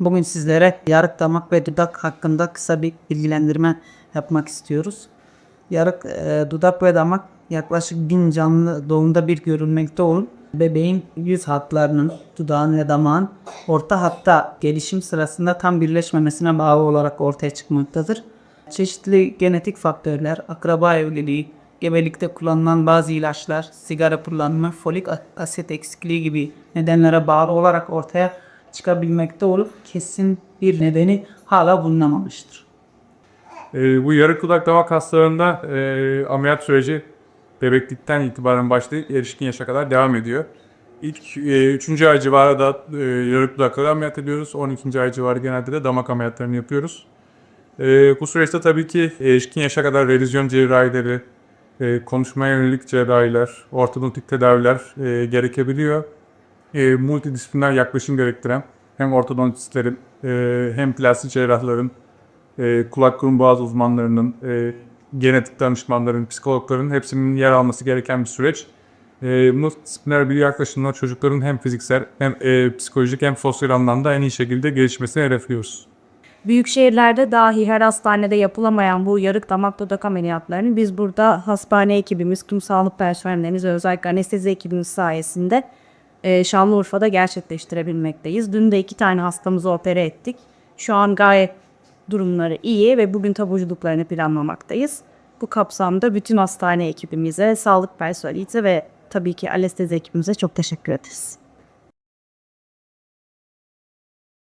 Bugün sizlere yarık damak ve dudak hakkında kısa bir bilgilendirme yapmak istiyoruz. Yarık, e, dudak ve damak yaklaşık bin canlı doğumda bir görülmekte olup bebeğin yüz hatlarının, dudağın ve damağın orta hatta gelişim sırasında tam birleşmemesine bağlı olarak ortaya çıkmaktadır. Çeşitli genetik faktörler, akraba evliliği, gebelikte kullanılan bazı ilaçlar, sigara kullanımı, folik asit eksikliği gibi nedenlere bağlı olarak ortaya çıkabilmekte olup kesin bir nedeni hala bulunamamıştır. Ee, bu yarı kulak damak hastalarında e, ameliyat süreci bebeklikten itibaren başlayıp erişkin yaşa kadar devam ediyor. İlk 3. ay civarı da e, yarı kulakları ameliyat ediyoruz. 12. ay civarı genelde de damak ameliyatlarını yapıyoruz. E, bu süreçte tabii ki erişkin yaşa kadar revizyon cerrahileri, e, konuşmaya yönelik cerrahiler, ortodontik tedaviler e, gerekebiliyor. E, multidisipliner yaklaşım gerektiren hem ortodontistlerin e, hem plastik cerrahların e, kulak burun boğaz uzmanlarının, e, genetik danışmanların, psikologların hepsinin yer alması gereken bir süreç. E, multidisipliner bir yaklaşımla çocukların hem fiziksel hem e, psikolojik hem sosyal anlamda en iyi şekilde gelişmesini hedefliyoruz. Büyük şehirlerde dahi her hastanede yapılamayan bu yarık damak dudak ameliyatlarını biz burada hastane ekibimiz, tüm sağlık personellerimiz ve özellikle anestezi ekibimiz sayesinde e, Şanlıurfa'da gerçekleştirebilmekteyiz. Dün de iki tane hastamızı opere ettik. Şu an gayet durumları iyi ve bugün taburculuklarını planlamaktayız. Bu kapsamda bütün hastane ekibimize, sağlık personelimize ve tabii ki anestezi ekibimize çok teşekkür ederiz.